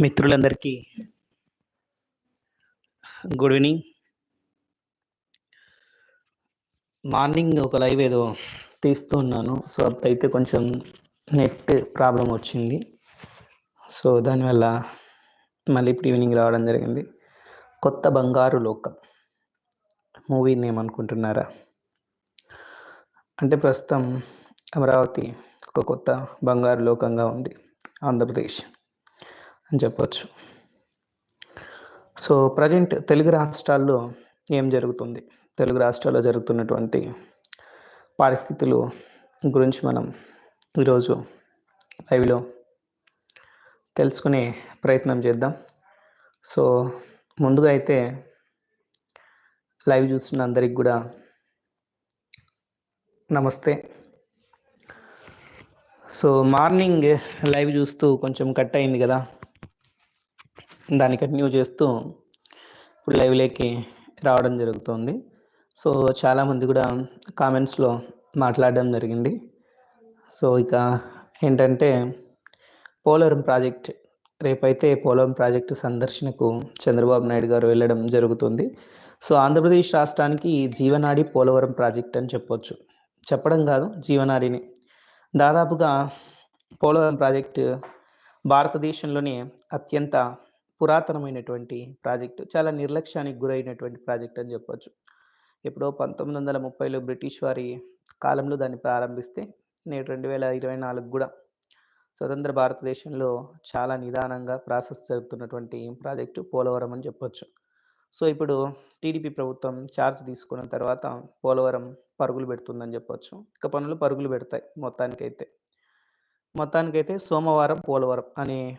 మిత్రులందరికీ good evening. Morning ఒక live ఏదో తీస్తూ ఉన్నాను. సో అప్పుడైతే కొంచెం నెట్ ప్రాబ్లం వచ్చింది. సో దానివల్ల మళ్ళీ ఇప్పుడు ఈవినింగ్ రావడం జరిగింది. కొత్త బంగారు లోకం. మూవీ నేమ్ అనుకుంటున్నారా? అంటే ప్రస్తుతం అమరావతి ఒక కొత్త బంగారు లోకంగా ఉంది ఆంధ్రప్రదేశ్. అని చెప్పచ్చు. సో ప్రజెంట్ తెలుగు రాష్ట్రాల్లో ఏం జరుగుతుంది? తెలుగు రాష్ట్రాల్లో జరుగుతున్నటువంటి పరిస్థితులు గురించి మనం ఈరోజు లైవ్లో తెలుసుకునే ప్రయత్నం చేద్దాం. సో ముందుగా అయితే లైవ్ చూస్తున్న అందరికి కూడా నమస్తే. సో మార్నింగ్ లైవ్ చూస్తూ కొంచెం కట్ అయింది కదా. దాన్ని కంటిన్యూ చేస్తూ ఇప్పుడు లైవ్లోకి రావడం జరుగుతుంది. సో చాలామంది కూడా కామెంట్స్లో మాట్లాడడం జరిగింది. సో ఇక ఏంటంటే పోలవరం ప్రాజెక్ట్ రేపైతే పోలవరం ప్రాజెక్టు సందర్శనకు చంద్రబాబు నాయుడు గారు వెళ్ళడం జరుగుతుంది. సో ఆంధ్రప్రదేశ్ రాష్ట్రానికి జీవనాడి పోలవరం ప్రాజెక్ట్ అని చెప్పొచ్చు. చెప్పడం కాదు జీవనాడిని. దాదాపుగా పోలవరం ప్రాజెక్టు భారతదేశంలోనే అత్యంత పురాతనమైనటువంటి ప్రాజెక్టు చాలా నిర్లక్ష్యానికి గురైనటువంటి ప్రాజెక్ట్ అని చెప్పొచ్చు. ఎప్పుడో పంతొమ్మిది వందల ముప్పైలో బ్రిటిష్ వారి కాలంలో దాన్ని ప్రారంభిస్తే నేడు రెండు వేల ఇరవై నాలుగు కూడా స్వతంత్ర భారతదేశంలో చాలా నిదానంగా ప్రాసెస్ జరుగుతున్నటువంటి ప్రాజెక్టు పోలవరం అని చెప్పొచ్చు. సో ఇప్పుడు టీడీపీ ప్రభుత్వం ఛార్జ్ తీసుకున్న తర్వాత పోలవరం పరుగులు పెడుతుందని చెప్పొచ్చు. ఇక పనులు పరుగులు పెడతాయి మొత్తానికైతే. మొత్తానికైతే సోమవారం పోలవరం అనే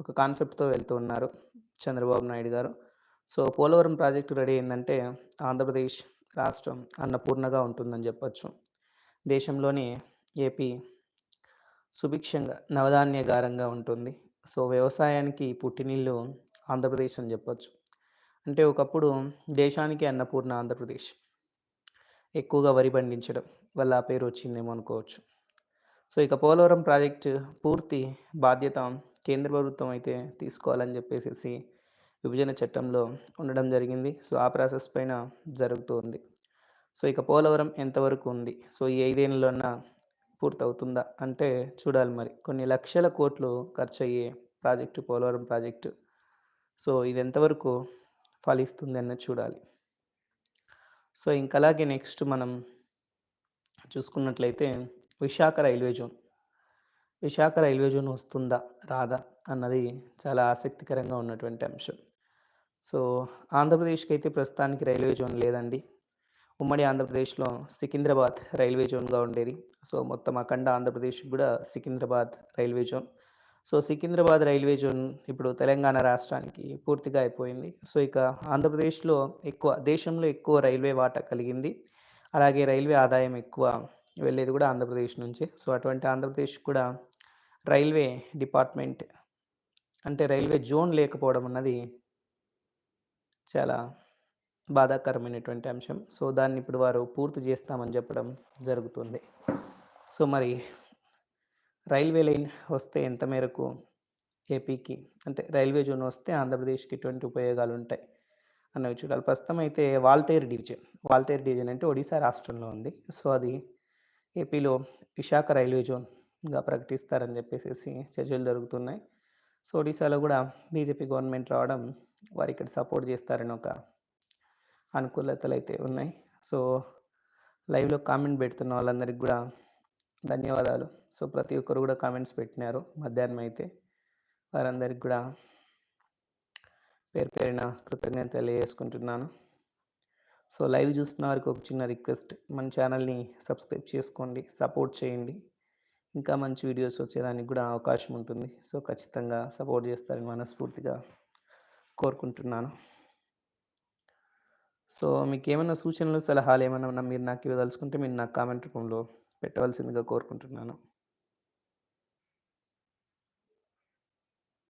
ఒక కాన్సెప్ట్తో వెళ్తూ ఉన్నారు చంద్రబాబు నాయుడు గారు. సో పోలవరం ప్రాజెక్టు రెడీ అయిందంటే ఆంధ్రప్రదేశ్ రాష్ట్రం అన్నపూర్ణగా ఉంటుందని చెప్పచ్చు. దేశంలోని ఏపీ సుభిక్షంగా నవధాన్యగారంగా ఉంటుంది. సో వ్యవసాయానికి పుట్టినీళ్ళు ఆంధ్రప్రదేశ్ అని చెప్పచ్చు. అంటే ఒకప్పుడు దేశానికి అన్నపూర్ణ ఆంధ్రప్రదేశ్. ఎక్కువగా వరి పండించడం వల్ల ఆ పేరు వచ్చిందేమో అనుకోవచ్చు. సో ఇక పోలవరం ప్రాజెక్టు పూర్తి బాధ్యత కేంద్ర ప్రభుత్వం అయితే తీసుకోవాలని చెప్పేసి విభజన చట్టంలో ఉండడం జరిగింది. సో ఆ ప్రాసెస్ పైన జరుగుతుంది. సో ఇక పోలవరం ఎంతవరకు ఉంది? సో ఈ ఐదేళ్ళలోనా పూర్తవుతుందా? అంటే చూడాలి మరి. కొన్ని లక్షల కోట్లు ఖర్చు అయ్యే ప్రాజెక్టు పోలవరం ప్రాజెక్టు. సో ఇది ఎంతవరకు ఫలిస్తుంది అన్నది చూడాలి. సో ఇంకా అలాగే నెక్స్ట్ మనం చూసుకున్నట్లయితే Visakha railway zone. Visakha railway zone వస్తుందా రాదా అన్నది చాలా ఆసక్తికరంగా ఉన్నటువంటి అంశం. సో ఆంధ్రప్రదేశ్కి అయితే ప్రస్తుతానికి రైల్వే జోన్ లేదండి. ఉమ్మడి ఆంధ్రప్రదేశ్లో సికింద్రాబాద్ రైల్వే జోన్గా ఉండేది. సో మొత్తం అఖండ ఆంధ్రప్రదేశ్ కూడా Secunderabad railway zone. So Secunderabad railway zone ఇప్పుడు తెలంగాణ రాష్ట్రానికి పూర్తిగా అయిపోయింది. సో ఇక ఆంధ్రప్రదేశ్లో ఎక్కువ దేశంలో ఎక్కువ రైల్వే వాటా కలిగింది. అలాగే రైల్వే ఆదాయం ఎక్కువ వెళ్ళేది కూడా ఆంధ్రప్రదేశ్ నుంచి. సో అటువంటి ఆంధ్రప్రదేశ్ కూడా రైల్వే డిపార్ట్మెంట్ అంటే రైల్వే జోన్ లేకపోవడం అన్నది చాలా బాధాకరమైనటువంటి అంశం. సో దాన్ని ఇప్పుడు వారు పూర్తి చేస్తామని చెప్పడం జరుగుతుంది. సో మరి రైల్వే లైన్ వస్తే ఎంత మేరకు ఏపీకి అంటే రైల్వే జోన్ వస్తే ఆంధ్రప్రదేశ్కి ఎటువంటి ఉపయోగాలు ఉంటాయి అన్నవి చూడాలి ప్రస్తుతం అయితే వాల్తేరు డివిజన్. వాల్తేరు డివిజన్ అంటే ఒడిశా రాష్ట్రంలో ఉంది. సో అది ఏపీలో విశాఖ రైల్వే జోన్ జోన్గా ప్రకటిస్తారని చెప్పేసి చర్చలు జరుగుతున్నాయి. సో ఒడిశాలో కూడా బీజేపీ గవర్నమెంట్ రావడం వారు ఇక్కడ సపోర్ట్ చేస్తారని ఒక అనుకూలతలు అయితే ఉన్నాయి. సో లైవ్లో కామెంట్ పెడుతున్న వాళ్ళందరికీ కూడా ధన్యవాదాలు. సో ప్రతి ఒక్కరు కూడా కామెంట్స్ పెట్టినారు మధ్యాహ్నం అయితే. వారందరికి కూడా పేరు పేరిన కృతజ్ఞత తెలియజేసుకుంటున్నాను. సో లైవ్ చూస్తున్న వారికి ఒక చిన్న రిక్వెస్ట్. మన ఛానల్ని సబ్స్క్రైబ్ చేసుకోండి సపోర్ట్ చేయండి. ఇంకా మంచి వీడియోస్ వచ్చేదానికి కూడా అవకాశం ఉంటుంది. సో ఖచ్చితంగా సపోర్ట్ చేస్తారని మనస్ఫూర్తిగా కోరుకుంటున్నాను. సో మీకు ఏమైనా సూచనలు సలహాలు ఏమైనా మీరు నాకు ఇవ్వదలుచుకుంటే మీరు నాకు కామెంట్ రూపంలో పెట్టవలసిందిగా కోరుకుంటున్నాను.